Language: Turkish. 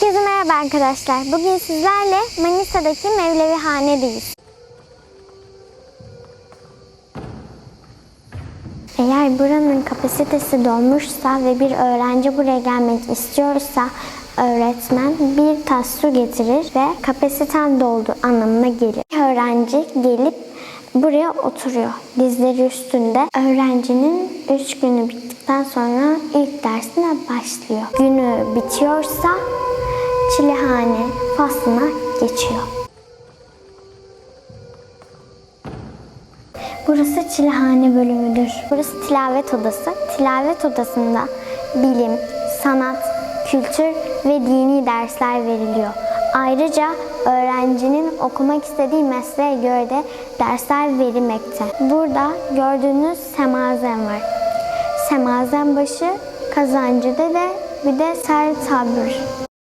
Herkese merhaba arkadaşlar. Bugün sizlerle Manisa'daki Mevlevihane'deyiz. Eğer buranın kapasitesi dolmuşsa ve bir öğrenci buraya gelmek istiyorsa öğretmen bir tas su getirir ve kapasiten doldu anlamına gelir. Öğrenci gelip buraya oturuyor. Dizleri üstünde. Öğrencinin 3 günü bittikten sonra ilk dersine başlıyor. Günü bitiyorsa çilehane faslına geçiyor. Burası çilehane bölümüdür. Burası tilavet odası. Tilavet odasında bilim, sanat, kültür ve dini dersler veriliyor. Ayrıca öğrencinin okumak istediği mesleğe göre de dersler verilmekte. Burada gördüğünüz semazen var. Semazen başı, kazancı dede, bir de ser tabür